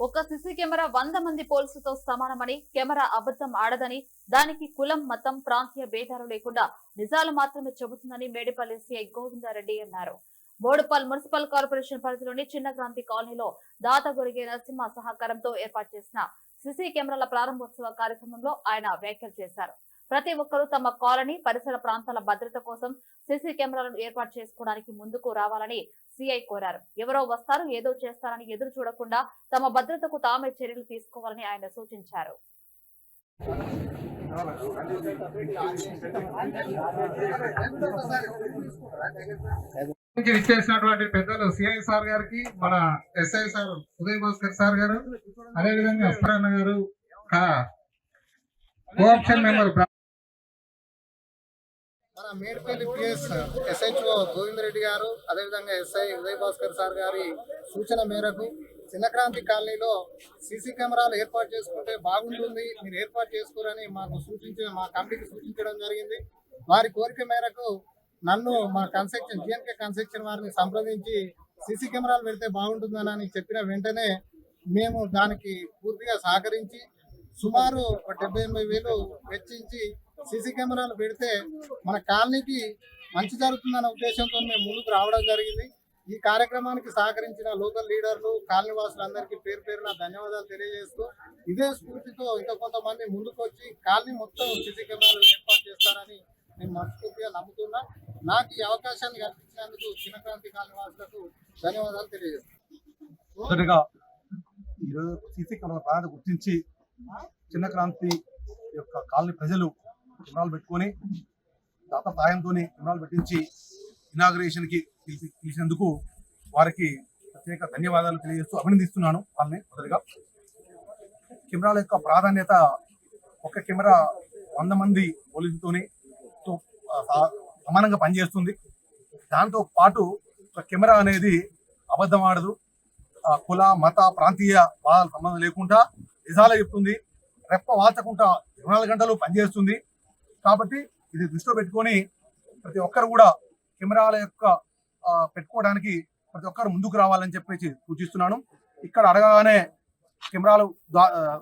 ఒక CC camera వంద మంది పోలీసులతో సమానమని కెమెరా అబద్ధం ఆడదని దానికి కులం మతం ప్రాంతీయ భేదాలు లేకుండా నిజాలు మాత్రమే చెబుతుందని మేడిపల్లి సీఐ గోవిందారెడ్డి అన్నారు. బోడుపల్ మున్సిపల్ కార్పొరేషన్ పరిధిలోని చిన్న క్రాంతి కాలనీలో దాత గొరిగే నరసింహ సహకారంతో ఏర్పాటు చేసిన సిసి కెమెరాల ప్రారంభోత్సవ కార్యక్రమంలో ఆయన వ్యాఖ్యలు చేశారు. ప్రతి ఒక్కరూ తమ కాలనీ పరిసర ప్రాంతాల భద్రత కోసం సీసీ కెమెరాలను ఏర్పాటు చేసుకోవడానికి ముందుకు రావాలని సిఐ కోరారు. ఎవరో వస్తారు ఏదో చేస్తారని ఎదురు చూడకుండా తమ భద్రతకు తామే చర్యలు తీసుకోవాలని ఆయన సూచించారు. ఇచ్చేసినటువంటి పెద్దలు సిఐ సార్ గారికి మన SI sir Uday Bhaskar sir గారు అదేవిధంగా అస్ఫరన్న గారు కోఆప్షన్ మెంబర్ మన మేడిపల్లి పిఎస్ ఎస్హెచ్ఓ గోవిందరెడ్డి గారు అదేవిధంగా ఎస్ఐ ఉదయ్ భాస్కర్ సార్ గారి సూచన మేరకు చిన్నక్రాంతి కాలనీలో సీసీ కెమెరాలు ఏర్పాటు చేసుకుంటే బాగుంటుంది మీరు ఏర్పాటు చేసుకోరని మాకు సూచించిన మా కమిటీకి సూచించడం జరిగింది. వారి కోరిక మేరకు నన్ను మా కన్స్ట్రక్షన్ జిఎన్కే కన్స్ట్రక్షన్ వారిని సంప్రదించి సీసీ కెమెరాలు పెడితే బాగుంటుందని చెప్పిన వెంటనే మేము దానికి పూర్తిగా సహకరించి సుమారు ఒక డెబ్బై ఎనభై వేలు వెచ్చించి సీసీ కెమెరాలు పెడితే మన కాలనీకి మంచి జరుగుతుందన్న ఉద్దేశంతో మేము ముందుకు రావడం జరిగింది. ఈ కార్యక్రమానికి సహకరించిన లోకల్ లీడర్లు కాలనీవాసులందరికీ పేరు పేరున ధన్యవాదాలు తెలియజేస్తూ ఇదే స్ఫూర్తితో ఇంకా కొంతమంది ముందుకు వచ్చి కాలనీ మొత్తం సీసీ కెమెరాలు ఏర్పాటు చేస్తారని నేను మనస్ఫూర్తిగా నమ్ముతున్నా. నాకు ఈ అవకాశాన్ని కల్పించినందుకు చిన్నక్రాంతి కాలనీవాసులకు ధన్యవాదాలు తెలియజేస్తున్నాను మొదటగా ఈరోజు సీసీ కెమెరా ప్రాధాన్యత గుర్తించి చిన్నక్రాంతి యొక్క కాలనీ ప్రజలు కెమెరాలు పెట్టుకొని దాత సాయంతో కెమెరాలు పెట్టించి ఇనాగ్రేషన్కి పిలిచినందుకు వారికి ప్రత్యేక ధన్యవాదాలు తెలియజేస్తూ అభినందిస్తున్నాను వాళ్ళని మొదటిగా. కెమెరాల యొక్క ప్రాధాన్యత ఒక కెమెరా వంద మంది పోలీసులతోని సమానంగా పనిచేస్తుంది. దాంతో పాటు ఒక కెమెరా అనేది అబద్ధం ఆడదు. ఆ, కుల మత ప్రాంతీయ బాధల సంబంధం లేకుండా నిజాలే చెప్తుంది. రెప్ప వాచకుండా ఇరవై నాలుగు గంటలు పనిచేస్తుంది. కాబట్టి ఇది దృష్టిలో పెట్టుకొని ప్రతి ఒక్కరు కూడా కెమెరాల యొక్క ఆ, పెట్టుకోవడానికి ప్రతి ఒక్కరు ముందుకు రావాలని చెప్పేసి సూచిస్తున్నాను. ఇక్కడ అడగగానే కెమెరాలు